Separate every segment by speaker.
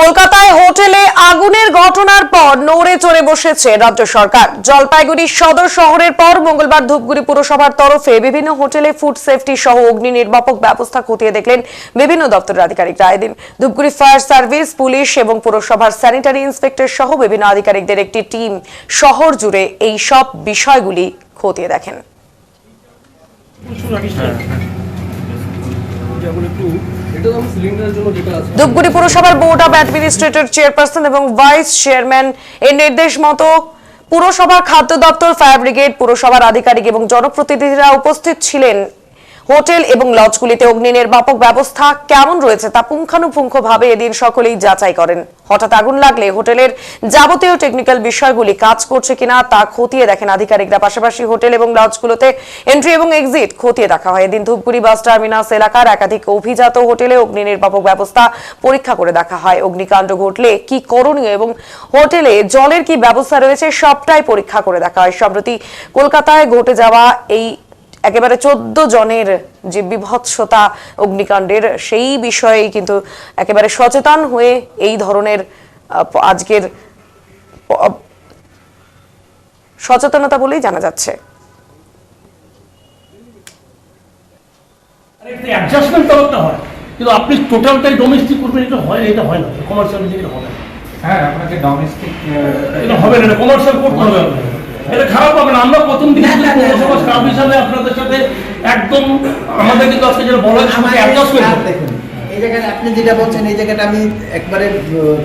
Speaker 1: কলকাতায় হোটেলে আগুনের ঘটনার পর নড়ে চড়ে বসেছে রাজ্য সরকার। জলপাইগুড়ি সদর শহরের পর মঙ্গলবার ধূপগুড়ি পুরসভার তরফে বিভিন্ন হোটেলে ফুড সেফটি সহ অগ্নি নির্বাপক ব্যবস্থা খতিয়ে দেখলেন বিভিন্ন দপ্তরের আধিকারিকরা। এদিন ধূপগুড়ি ফায়ার সার্ভিস, পুলিশ এবং পুরসভার স্যানিটারি ইন্সপেক্টর সহ বিভিন্ন আধিকারিকদের একটি টিম শহর জুড়ে এই সব বিষয়গুলি খতিয়ে দেখেন
Speaker 2: যেমন একটু এটা তো আমার সিলিন্ডারের জন্য যেটা আছে
Speaker 1: ধূপগুড়ি পুরসভার বোর্ড অব অ্যাডমিনিস্ট্রেটর চেয়ারপারসন এবং ভাইস চেয়ারম্যান এর নির্দেশ মতো পুরসভার খাদ্য দপ্তর, ফায়ার ব্রিগেড, পুরসভার আধিকারিক এবং জনপ্রতিনিধিরা উপস্থিত ছিলেন হোটেল এবং লজগুলিতে অগ্নি নির্বাপক ব্যবস্থা কেমন রয়েছে তা পুঙ্খানুপুঙ্খভাবে এদিন সকলেই যাচাই করেন। হঠাৎ আগুন লাগলে হোটেলের যাবতীয় টেকনিক্যাল বিষয়গুলি কাজ করছে কিনা তা খতিয়ে দেখেন আধিকারিকরা। পাশাপাশি হোটেল এবং লজগুলোতে এন্ট্রি এবং এক্সিট খতিয়ে দেখা হয়। এদিন ধূপগুড়ি বাস টার্মিনাস এলাকার একাধিক অভিজাত হোটেলে অগ্নি নির্বাপক ব্যবস্থা পরীক্ষা করে দেখা হয়। অগ্নিকাণ্ড ঘটলে কি করণীয় এবং হোটেলে জলের কি ব্যবস্থা রয়েছে সবটাই পরীক্ষা করে দেখা হয়। সম্প্রতি কলকাতায় ঘটে যাওয়া এই একেবারে চোদ্দ জনের যে বিভৎসতা অগ্নিকাণ্ডের সেই বিষয়ে কিন্তু একেবারে সচেতন হয়ে এই ধরনের আজকের সচেতনতা বলেই জানা যাচ্ছে।
Speaker 3: অ্যাডজাস্টমেন্ট হয়। কিন্তু আপনি টোটালটাই ডোমেস্টিক করবেন এটা হয় এটা হয় না কমার্শিয়াল এটা হবে
Speaker 4: হ্যাঁ আপনাকে ডোমেস্টিক
Speaker 3: এটা হবে না কমার্শিয়াল করতে হবে আপনাকে। এটা খারাপ হবে না। আমরা প্রথম দিকে পৌরসভা স্টাফ হিসাবে আপনাদের সাথে একদম আমাদের কিন্তু আজকে যেটা বলা হয়েছে অ্যাডজাস্টমেন্ট
Speaker 5: দেখুন। এই জায়গাটা আপনি যেটা বলছেন এই জায়গাটা আমি একবারে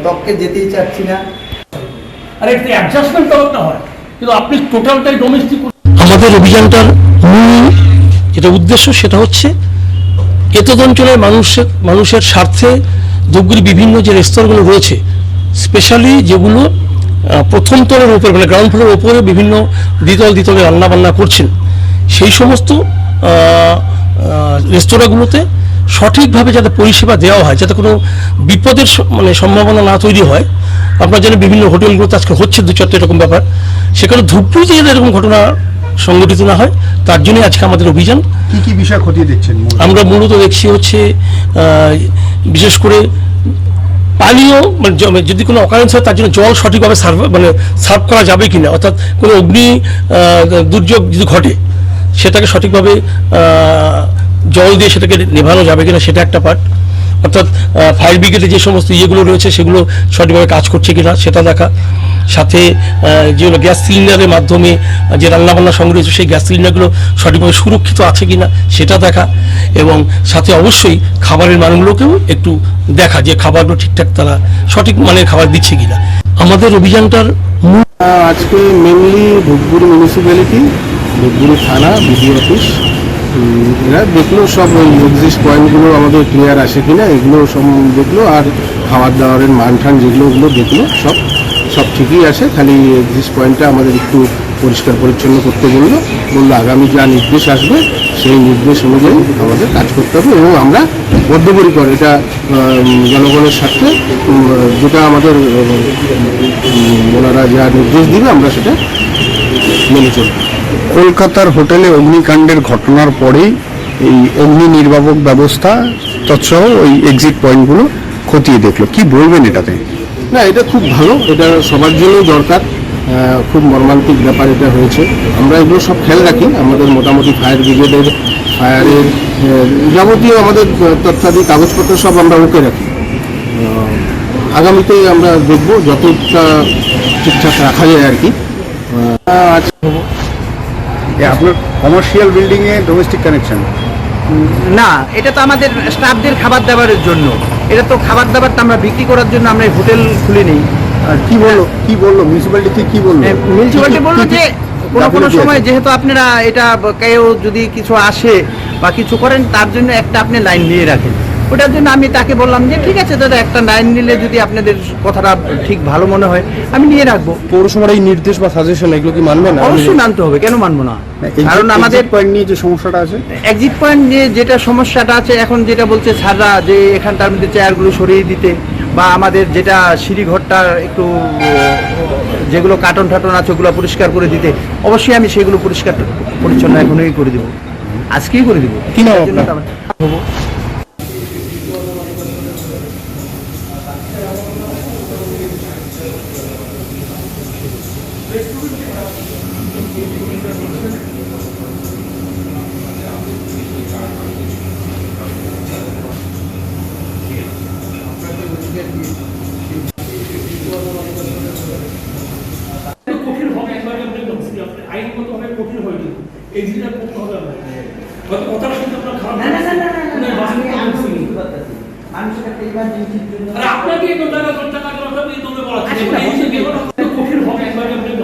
Speaker 5: তককে যেতেই চাচ্ছি না।
Speaker 3: আর একটা অ্যাডজাস্টমেন্ট করতে হয়। কিন্তু আপনি টোটালটাই ডোমেস্টিক আমাদের অভিযানটার মূল যেটা উদ্দেশ্য সেটা হচ্ছে এতদ অঞ্চলের মানুষের মানুষের স্বার্থে ধূপগুড়ি বিভিন্ন যে রেস্তোরাঁগুলো রয়েছে স্পেশালি যেগুলো প্রথম তলের উপরে মানে গ্রাউন্ড ফ্লোরের উপরে বিভিন্ন দ্বিতল দ্বিতলে রান্না বান্না করছেন। সেই সমস্ত রেস্তোরাঁগুলোতে সঠিকভাবে যাতে পরিষেবা দেওয়া হয় যাতে কোনো বিপদের মানে সম্ভাবনা না তৈরি হয় আপনার জানেন বিভিন্ন হোটেলগুলোতে আজকে হচ্ছে দু চারটে এরকম ব্যাপার। সেখানে ধূপগুড়িতে যাতে এরকম ঘটনা সংঘটিত না হয় তার জন্যই আজকে আমাদের অভিযান।
Speaker 6: কি কি বিষয় খতিয়ে দেখছেন
Speaker 3: আমরা মূলত দেখছি হচ্ছে বিশেষ করে পানীয় মানে জ- যদি কোনো অকারেন্স হয় তার জন্য জল সঠিকভাবে সার্ভ মানে সার্ভ করা যাবে কি না অর্থাৎ কোনো অগ্নি দুর্যোগ যদি ঘটে, সেটাকে সঠিকভাবে জল দিয়ে সেটাকে নেভানো যাবে কিনা, সেটা একটা পার্ট অর্থাৎ ফায়ার ব্রিগেডে যে সমস্ত ইয়েগুলো রয়েছে, সেগুলো সঠিকভাবে কাজ করছে কিনা, সেটা দেখা। সাথে যেগুলো গ্যাস সিলিন্ডারের মাধ্যমে যে রান্নাবান্না সংগ্রহ সেই গ্যাস সিলিন্ডারগুলো সঠিকভাবে সুরক্ষিত আছে কিনা, সেটা দেখা। এবং সাথে অবশ্যই খাবারের মানগুলোকেও একটু দেখা, যে খাবারগুলো ঠিকঠাক তারা সঠিক মানের খাবার দিচ্ছে কিনা। আমাদের অভিযানটার
Speaker 6: আজকে মেনলি ধূপগুড়ি মিউনিসিপ্যালিটি ধূপগুড়ি থানা বিডিও অফিস এরা দেখল সব ওই এক্সিস্ট পয়েন্টগুলো আমাদের ক্লিয়ার আসে কিনা, এগুলো সব দেখল, আর খাবার দাবারের মান ঠান যেগুলো ওগুলো দেখল সব। সব ঠিকই আছে, খালি এক্সিস্ট পয়েন্টটা আমাদের একটু পরিষ্কার পরিচ্ছন্ন করতে বলল। বলল আগামী যা নির্দেশ আসবে, সেই নির্দেশ অনুযায়ী আমাদের কাজ করতে হবে এবং আমরা বদ্ধপরিকর এটা জনগণের স্বার্থে যেটা আমাদের ওনারা যা নির্দেশ দিবে আমরা সেটা মেনে চলব।
Speaker 7: কলকাতার হোটেলে অগ্নিকাণ্ডের ঘটনার পরেই এই অগ্নি নির্বাপক ব্যবস্থা তৎসহ ওই এক্সিট পয়েন্টগুলো খতিয়ে দেখল। কি বলবেন এটাতে?
Speaker 6: না এটা খুব ভালো এটা সবার জন্যই দরকার। খুব মর্মান্তিক ব্যাপার এটা হয়েছে। আমরা এগুলো সব খেয়াল রাখি আমাদের মোটামুটি ফায়ার ব্রিগেডের ফায়ারের যাবতীয় আমাদের তথ্যাদি কাগজপত্র সব আমরা ওকে রাখি। আগামীতে আমরা দেখব যতটা ঠিকঠাক রাখা যায় আর কি। আহ,
Speaker 7: আপনার কমার্শিয়াল বিল্ডিংয়ে ডোমেস্টিক কানেকশন
Speaker 5: না এটা তো আমাদের স্টাফদের খাবার দাবারের জন্য। এটা তো খাবার দাবার তো আমরা বিক্রি করার জন্য আমরা এই হোটেল খুলে নিই
Speaker 7: আর কি বলল? কি বলল? মিউনিসিপ্যালিটি কি বলল? মিউনিসিপ্যালিটি
Speaker 5: বলল যে কোনো কোনো সময় যেহেতু আপনারা এটা কেউ যদি কিছু আসে বা কিছু করেন তার জন্য একটা আপনি লাইন নিয়ে রাখেন। ওটার জন্য আমি তাকে বললাম যে ঠিক আছে দাদা একটা লাইন নিলে যদি আপনাদের কথাটা ঠিক ভালো মনে হয় আমি নিয়ে রাখব।
Speaker 2: পৌরসভার এই নির্দেশ বা সাজেশন এগুলো কি মানবে না?
Speaker 5: অবশ্যই মানতে হবে কেন মানবো না? কারণ আমাদের
Speaker 7: point নিয়ে যে সমস্যাটা আছে?
Speaker 5: এক্সিট পয়েন্ট যে যেটা সমস্যাটা আছে এখন যেটা বলছে স্যাররা যে এখানটার মধ্যে চেয়ারগুলো সরিয়ে দিতে বা আমাদের যেটা সিঁড়ি ঘরটা একটু যেগুলো কার্টন টাটন আছে ওগুলো পরিষ্কার করে দিতে অবশ্যই আমি সেগুলো পরিষ্কার পরিচ্ছন্ন এখনই করে দেবো। আজকেই করে দেবো।
Speaker 2: কি নাম আপনার? কঠিন হবে একবার আইনগত ভাবে কঠিন হয়ে যাবে। এই জিনিসটা করতে হবে। আমরা হয়তো কথাটা শুনতে আপনার খারাপ
Speaker 5: না না না না না, আমি আমি বুঝতে পারতেছি। মানুষের একটা emergency-র জন্য-
Speaker 2: আপনাকে এই টাকা টাকা টাকা এই দৌড়ে বলা